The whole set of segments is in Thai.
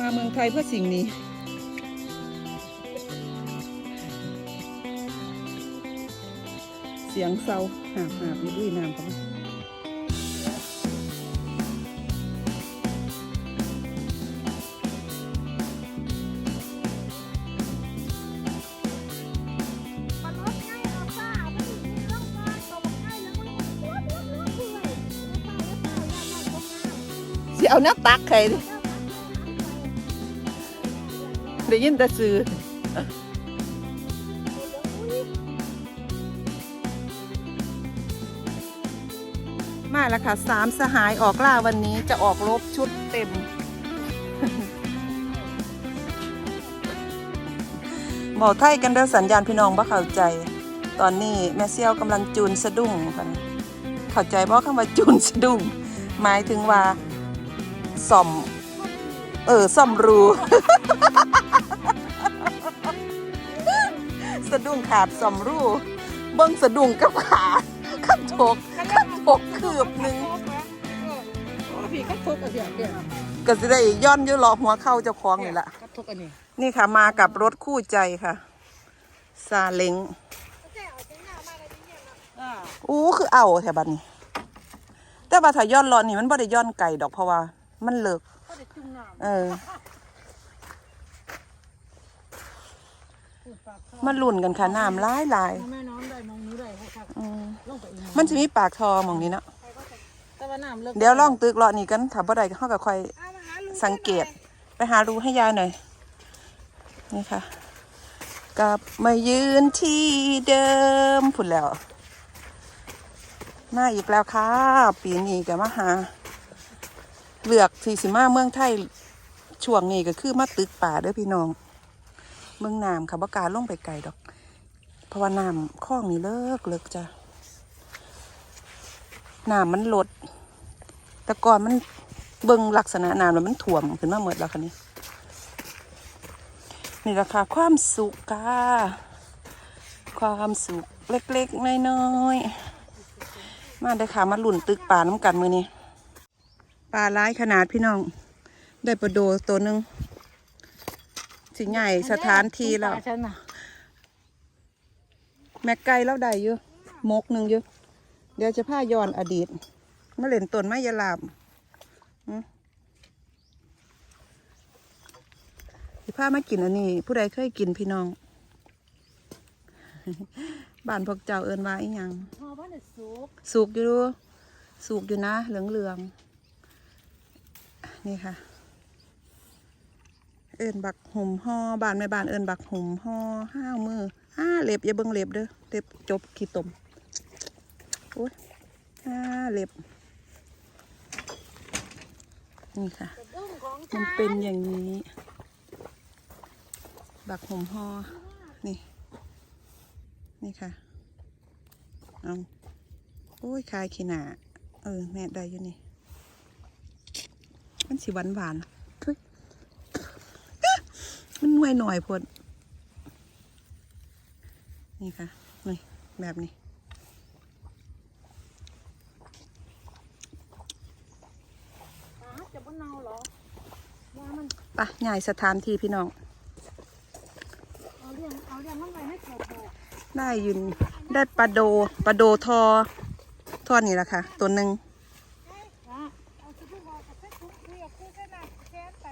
มาเมืองไทยเพื่อสิ่งนี้ เสียงเศร้าหาบหาบมีด้วยน้ำกันมันลดง่ายเอาป้าไม่ถึงนี่ต้องการตกง่ายตักใคร ได้ยินแต่ซื้อมาแล้วค่ะสามสหายออกล่าวันนี้จะออกรบชุดเต็ม บอกไทยกันเด้อสัญญาณพี่น้องบ่เข้าใจ ตอนนี้แม่เซียวกำลังจูนสะดุ้งค่ะเข้าใจบ่คำว่าจูนสะดุ้ง หมายถึงว่า ซ่อม เออ ซ่อมรู สะดุ้งขาดซ่อมรูเบิ้งสะดุ้งกับขาขันโถกขันโถกคืบหนึ่งพี่ก็ทุกอันเดียวเดียวก็จะได้ย้อนอยุหลอกหัวเข้าเจ้าของนี่แหละก็ทุกอันนี้นี่ค่ะมากับรถคู่ใจค่ะซาเล้งอ่าอู้คือเอาแถวบัดนี้ แต่ว่าถ้าย้อนรอนนี่มันบ่ได้ย้อนไก่ดอกเพราะว่า มันเลิกก็ได้จุ่มน้เออำพูดปากเข้า มันลุ่นกันค่ะน้ำหลายหลายแม่น้องได้มองนี้ได้ค่ะอืมลงไปอีกมันจะมีปากทอหมองนี้เนาะแต่ว่าน้ำเลิกเดี๋ยวลองตึกเลาะนี่กันถ้าบ่ได้ก็เฮาก็ค่อยสังเกตไปหารูให้ยายหน่อย นี่ค่ะ กลับมายืนที่เดิมผุดแล้วมาอีกแล้วค่ะ ปีนี้ก็มาหา เลือกที่สิมาเมืองไทยช่วงนี้ก็คือมาตึกป่าเด้อพี่น้อง เมืองน้ำค่ะบ่กาลงไปไกลดอก เพราะว่าน้ำคลองนี่เลิกเลิกจ้ะน้ำมันลด แต่ก่อนมันเบิ่งลักษณะน้ำแล้วมันถ่วมขึ้นมาหมดแล้วค่ะนี่นี่ราคาความสุขค่ะ ความสุขเล็กๆน้อยๆมาได้ค่ะมาหลุ่นตึกป่าน้ำกันมือนี้ปลาร้ายขนาดพี่น้อง ได้ปลาโดตัวหนึ่ง สิใหญ่สถานที่แล้ว ฉันน่ะแม่ไก่แล้วได้อยู่มกหนึ่งอยู่ เดี๋ยวจะพาย้อนอดีตมาเล่นต้นไม้ยาลามหึสิพามากินอันนี้ ผู้ใดเคยกินพี่น้อง บ้านพวกเจ้าเอินว่าอีหยังพอบ้านเด็ดสุกสุกอยู่ดูสุกอยู่นะ เหลืองเหลืองๆนี่ค่ะ เอินบักหุ่มห่อบานแม่บานเอินบักหุ่มห่อห้าวมือห้าเล็บอย่าเบิ่งเล็บเด้อเล็บจบขี้ตมโอ้ยห้าเล็บ นี่ค่ะ มันเป็นอย่างนี้ บักหุ่มห่อนี่ นี่ค่ะเอาโอ้ยคายขี้หนาเออแม่ได้อยู่นี่ มันสิหวานหวาน นหน่วยหน่อยพดนี่ค่ะนี่แบบนี้จะบ้านเนาเหรอว่ามันปะใหญ่สถานที่พี่น้อง เอาเรื่องเอาเรื่องมันไปให้จบเลยได้อยินได้ปลาโดปลาโดทอทอดนี่แหละค่ะ ตัวหนึ่ง อะ เอาชุดที่บอกกับเซ็ตทุกเรียกคู่แค่นั้นแค่ไป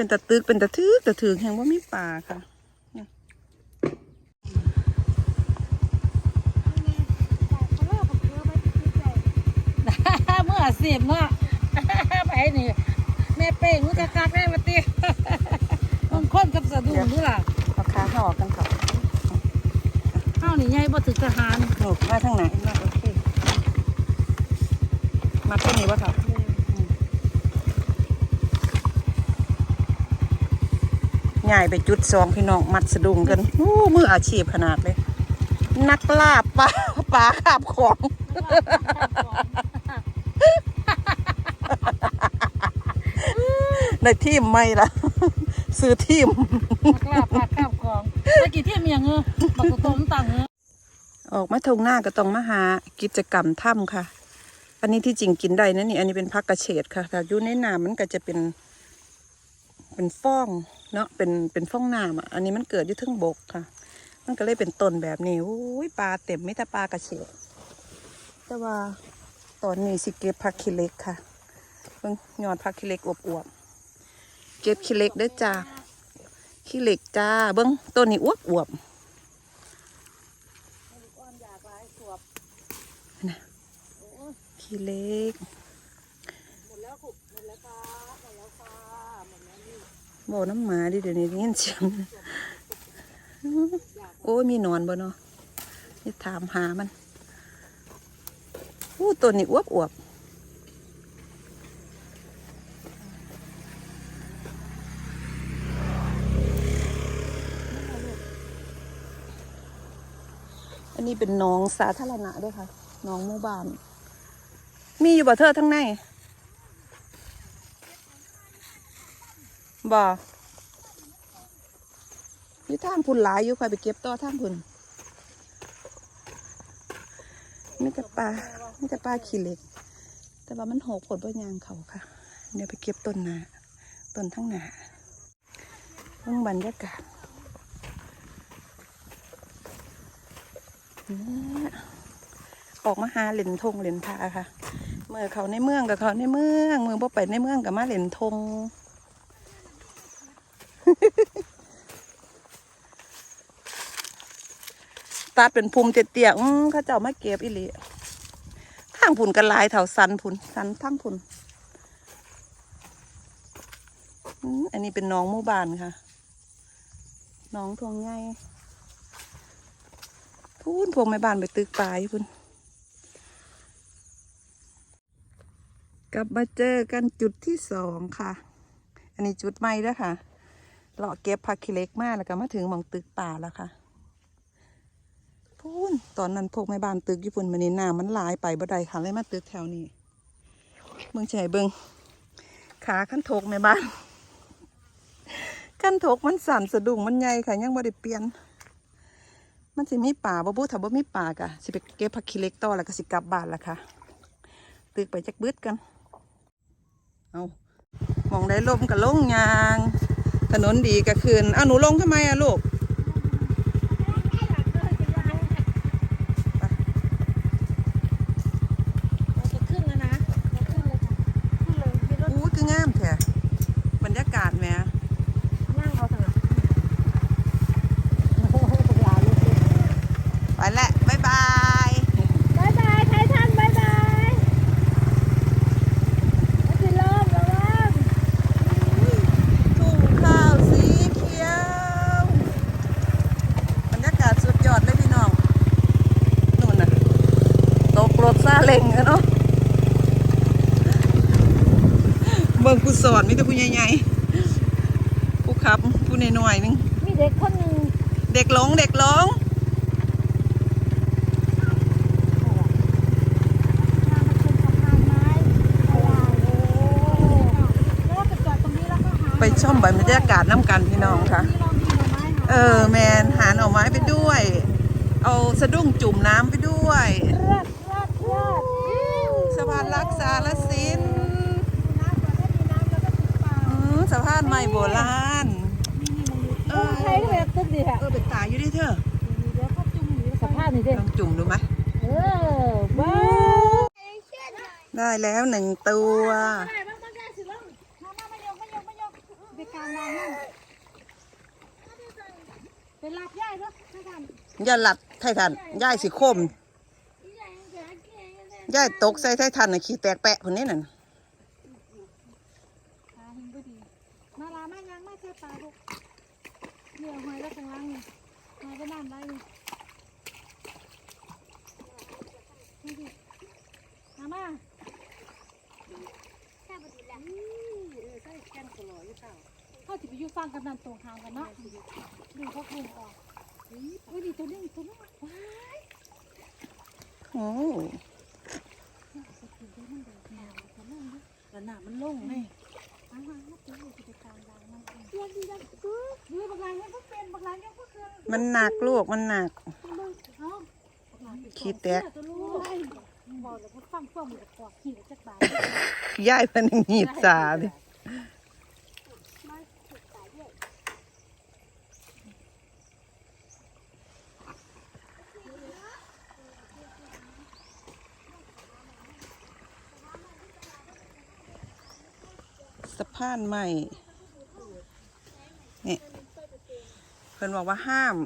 เป็นตะตึกเป็นตะทึกตะถึงแห่งว่ามีปลาค่ะเขาเลิกกับเธอไปที่ใจเมื่อสิบเนาะไปนี่แม่เป้งมึงจะกักได้มาตีมันค้นกับสะดุ้งนี่ล่ะเอาขาห่อกันค่ะข้าวนี่ใหญ่บ่ถึงทหารหนูมาทางไหนมาโอเคมาตัวนี้วะครับ ง่ายไปจุดสองพี่น้องมัดสะดุ้งกันอู้มืออาชีพขนาดเลย นักล่าปลาปลาขาบของ ในทีมไม่ละซื้อทีมกล้าปากข้าวของตะกี้ที่มีอย่างเงือบักกะต้มตังเงือออกมาทงหน้าก็ต้องมาหากิจกรรมถ้ำค่ะ อันนี้ที่จริงกินได้นะนี่ อันนี้เป็นผักกระเฉดค่ะแต่อยู่ในน้ำมันก็จะเป็นเป็นฟ้อง เนาะเป็นเป็นฟ้องน้ำอะอันนี้มันเกิดอยู่เทึงบกค่ะ มันก็เลยเป็นต้นแบบนี้โอ้ยปลาเต็มไม่แต่ปลากระเฉดแต่ว่าตอนนี้สิเก็บผักขี้เหล็กค่ะเบิ่งยอดผักขี้เหล็กอวบๆเก็บขี้เหล็กเด้อจ้าขี้เหล็กจ้า เบิ้งต้นนี้อวบอวบนะขี้เหล็ก บ่น้ำหมาดิเดี๋ยวนี้ได้ยินเสียงโอ้ยมีนอนบ่เนาะนี่ถามหามันอู้ต้นนี้อวบอวบอันนี้เป็นน้องสาธารณะด้วยค่ะ น้องหมู่บ้าน มีอยู่บ่เธอทั้งใน บ่อยู่ทางพุ่นหลายอยู่ค่ะไปเก็บต่อทางพุ่นมีแต่ปลามีแต่ปลาขี้เหล็ก แต่ว่ามันหกผลบ่ยางเขาค่ะ เดี๋ยวไปเก็บต้นหนาต้นทั้งหนาเรื่องบรรยากาศเนี่ยออกมาหาเหรนทงเหรนพาค่ะ เมื่อเขาในเมืองกับเขาในเมือง เมืองบ่ไปในเมืองกับมาเหรนทง ตัดเป็นภูมิเตี้ยๆอืมเขาเจ้ามาเก็บอีหลีทางผุนกันลายแถวสันผุนสันทางผุนอันนี้เป็นน้องมู่บานค่ะ น้องทวงใหญ่พูนพวกแม่บ้านไปตึกปลายพุ่นกลับมาเจอกันจุดที่สองค่ะ อันนี้จุดใหม่แล้วค่ะเลาะเก็บผักขี้เล็กมากแล้วก็มาถึงหมองตึกป่าแล้วค่ะ พูนตอนนั้นพวกแม่บ้านตึกญี่ปุ่นมันนี่น้ำมันหลายไปบ่ได้ค่ะเลยมาตึกแถวนี้เบิ่งใจเบิ่งขาขั้นโถกแม่บ้านขั้นโถกมันสั่นสะดุ้งมันใหญ่ค่ะยังบ่ได้เปลี่ยน มันสิมีป่าบ่บูถ้าบ่มีป่ากะสิไปเก็บผักขี้เล็กต่อแล้วก็สิกลับบ้านละค่ะตึกไปจักบึดกันเอามองได้ลมกับลงยาง ถนนดีก็คืนอ้าวหนูลงทำไมอะลูก เราจะขึ้นแล้วนะเราขึ้นเลยค่ะขึ้นเลยมีรถ อู้คืองามแท้บรรยากาศแหม นั่งเอาเถอะโอ้โหปลาลูกเล็ก ไปแล้วบ๊ายบายบายบายไททันบายบายแล้วสิลมระวังทุ่งข้าวสีเขียวบรรยากาศสุดยอดเลยพี่น้องนู่นน่ะตกรถซาเล้งอะเนาะเบิ่งผู้สอนมีแต่ผู้ใหญ่ๆผู้ขับผู้น้อยๆนึงมีเด็กคนหนึ่งเด็กหลงเด็กหลง มามาชมสะพานไม้โอ้โหแล้วก็ไปจอดตรงนี้แล้วก็หา ไปชมบรรยากาศน้ำกันพี่น้องค่ะนี่ลองดูหน่อไม้หาเออแมนหาหน่อไม้ไปด้วย เอาสะดุ้งจุ่มน้ำไปด้วยเลือดเลือดเลือดสะพานรักษาละสินน้ำก่อนถ้ามีน้ำแล้วก็ติดปลาอืมสะพานใหม่โบราณเออใครก็แบบตึกดีค่ะเออเป็นตาอยู่ดิเธอเดี๋ยวเขาจุ่มอยู่สภาพนี่ดิลองจุ่มดูไหมเออว้าวได้แล้วหนึ่งตัว ได้บ้างบ้างได้สิบ้างมามาไม่ยกไม่ยกไม่ยกไปกลางลานนั่น เป็นลาบย่ายด้วยไม่ทันอย่าหลัดไททันย่ายสิคมย่ายตกใส่ไททันน่ะขี้แตกแปะคนนี้นั่นขาหินก็ดี มาลามายังมาแค่ปลาลูกเหนื่อยหอยแล้วข้างล่างนี่หอยก็น้ำได้นี่นี่ดิมามาแค่ปฏิบัติเออใส่แค่นตลอดหรือเปล่า เขาจะไปอยู่ฟังกันนั่นตรงทางกันเนาะดูเขาคุมออกอุ้ยดีตัวนึงตัวนึงว้ายโอ้ระนาบมันลงไงอ้าวมาตัวอยู่ที่กลางดังมันเรียนดีจังกูดูบางรายยังก็เป็นบางรายยังก็คือมันหนักลูกมันหนักขี้แตกบอกเลยว่าฟังฟังมือปอกขี่จักบาทย้ายพิ่นหนีบสาดิมาสุดสายด้วย สะพานใหม่นี่เพิ่นบอกว่าห้าม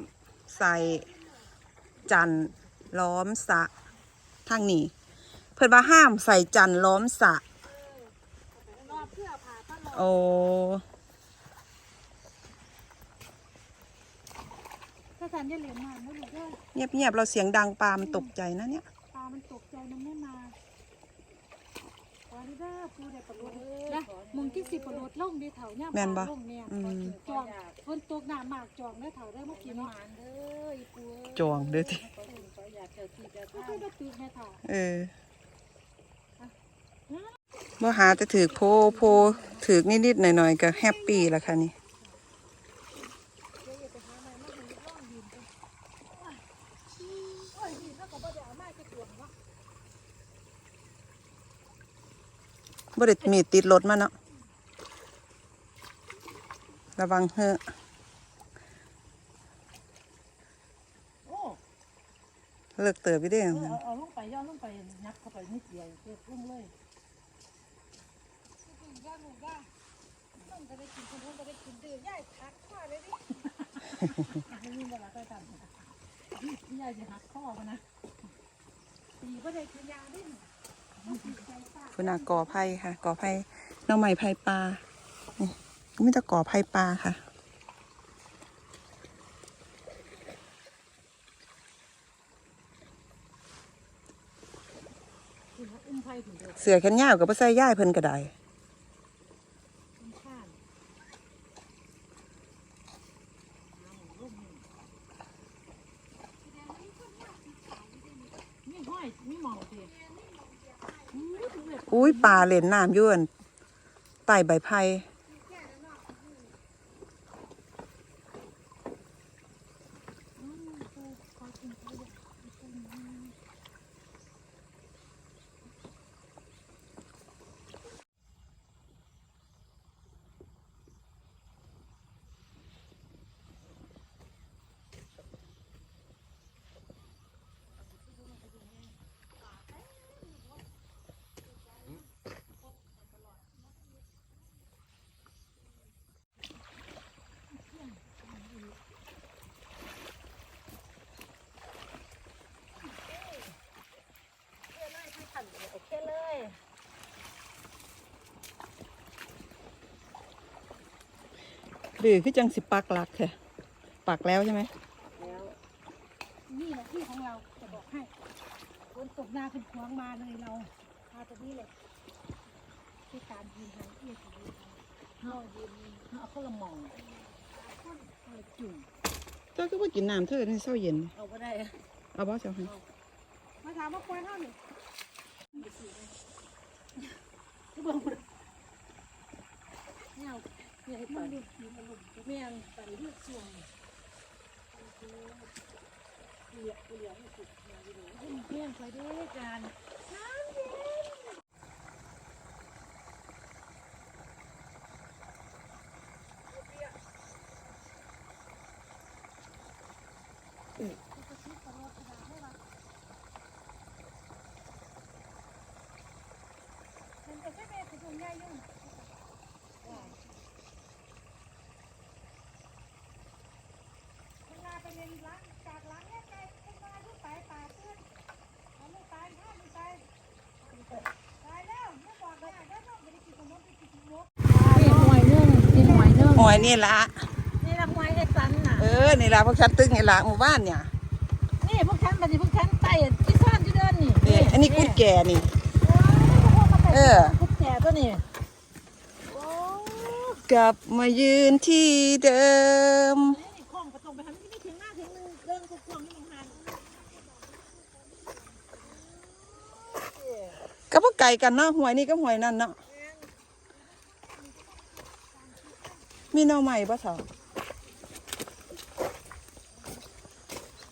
ใส่จันทร์ล้อมสะทางนี้ เพิ่นว่าห้ามใส่จันทร์ล้อมสะโอ้ถ้าสันจะเหลียมมันไม่รู้ว่าเงียบๆเราเสียงดังปลามันตกใจนะเนี่ยปลามันตกใจมันไม่มา ขอที่ได้ปูได้ประโยชน์นะมึงที่สิประโยชน์ล่งดีเถาเนี่ยแม่นบ่ลงเนี่ยอืม จองฝนตกหนามากจองได้เถาได้เมื่อกี้เนาะเด้ออีปูจองเด้อทีก็อยากเจอที่เจอไม่ท่าใช่ได้ปีกแม่เถาเออบ่หาจะถือโพโพถือนิดๆหน่อยๆก็แฮปปี้แล้วค่ะนี่ โอ้ยดีแล้วก็บ่ได้เอามาจะตรวจเนาะ บ่ได้มีติดรถมาเนาะระวังเฮ้อะโอ้เลิกเติบไปได้อเอาเอาลงไปย้อนลงไปนับเข้าไปนิดเดียวเก็บลงเลยย่าหนูย่าต้องก็ได้กินคนนู้นก็ได้กินดื้อย่ายทักข้าเลยดิไม่มีเวลาไปทำนี่ยายจะหักข้อมันนะปีก็ได้กินยาดิ คุณอากอไผ่ค่ะกอไผ่น้องใหม่ไผ่ปลานี่มีแต่กอไผ่ปลาค่ะเสือแขนยาวกับบ่ใส่ย่ายเพิ่นก็ได้มีห้อยมีหมองสิ อุ้ยปลาเล่นน้ำยวนไต่ใบไผ่ หรือคือจังสิปักหลักแท้ปักแล้วใช่ไหมแล้วนี่แหละที่ของเราจะบอกให้ฝนตกหน้าขึ้นขวางมาเลยเรามาตรงนี้เลยที่การยืนหันเอียดยืนหันเรายืนเอาข้าวละหมองเราจุ่มเจ้าก็ว่ากินน้ำเธอในเช้าเย็น เอาก็ได้เอาบ่เจ้าให้ มาถามว่าควรเท่านี้ที่เบิ่งบ่ได้เนี่ย เนี่ยให้มัปั่นนดูดีมันลุกแม่งปั่นเลือดช่วงเหลียเหลียไม่สุดมาอยู่เลยให้มันเพี้ยนไปเด้อจานมันจะไม่เป็นขยุนง่ายยุ่งคุณลาไปเรียนล้างจากล้างแยกใจคุณมาลูกไปป่าเพื่อนเอาลูกไปห้าลูกไปตายแล้วไม่บอกเลยได้ต้องไปกินขนมไปกินนก นี่หวยนึ่งนี่ห วยนึ่งหอยนี่ละนี่ละหวยไอ้สันน่ะ เออ นี่ละพวกฉันตึงนี่ละหมู่บ้านเนี่ย นี่พวกฉันบัดนี้พวกฉันไต่ที่ซ่อนที่เดินนี่นี่ อันนี้กุดแก่นี่ เออกุดแก่ตัวนี้กลับมายืนที่เดิมนี่คล้องประตงไปทำที่นี่ถึงหน้าถึงนึงเดินคุกควงนี่มึงหันก็บ่ไก่กันเนาะหวยนี่ก็หวยนั่นเนาะ มีหน่อใหม่ปะเถา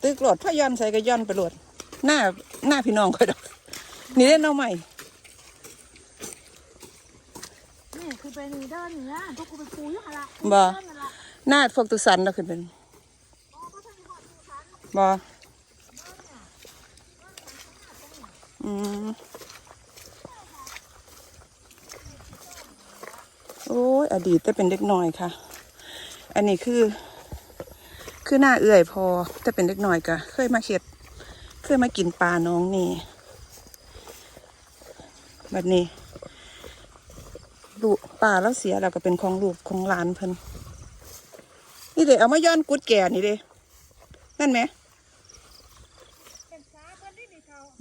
ตึกโหลดถ้าย้อนใส่ก็ย้อนไปโหลด หน้าหน้าพี่น้องค่อยดอก นี่เล่นเอาใหม่นี่คือไปนี่เดินนี่นะพวกกูไปปูอยู่หั่นล่ะบ่เดินนั่นล่ะหน้าพวกตุสันเราขึ้นเป็นบ่อืมโอ้ยอ ดีตแต่เป็นเด็กน้อยค่ะ อันนี้คือ คือหน้าเอื่อยพอแต่เป็นเด็กน้อยกะเคยมาเข็ดเคยมากินปลาน้องนี่แบบนี้ลูกป่าแล้วเสียแล้วก็เป็นของลูกของหลานเพิ่นนี่เด็เอามาย้อนกุดแก่นี่เด้นั่นไหม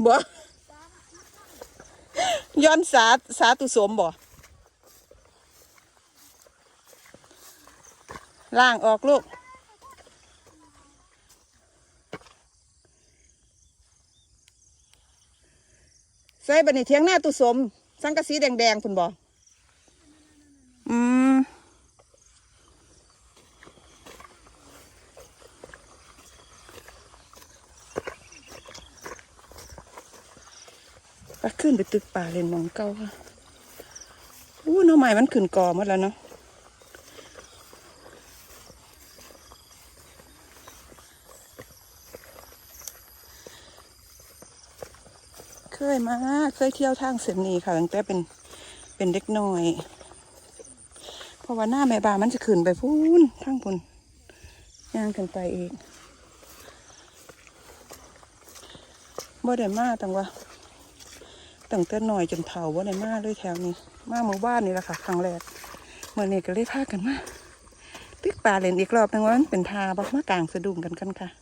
บ่ย้อนสาสาตุสมบ่ ล่างออกลูก ใส่บันนี้เทียงหน้าตุสม สังกะสีแดงๆคุณบ่อืมก็ขึ้นไปตึกป่าเล่นหมองเก่าค่ะอู้หน้อไม้มันขึ้นกอหมดแล้วเนาะ ยมาเคยเที่ยวทางเสนีค่ะตั้งแต่เป็นเป็นเด็กน้อย เพราะว่าหน้าแม่บามันจะขึ้นไปพูนทางพูนย่างกันไปเองบ่ได้มาตั้งว่าตั้งแต่หน่อยจนเฒ่าว่าในมาเลยแถวนี้ มาหมู่บ้านนี่แหละค่ะครั้งแรกเมื่อนี้ก็เลยพากันมาตึกป่าเล่นอีกรอบนึงว่ามันเป็นทาบักมากลางสะดุ้งกันกันค่ะ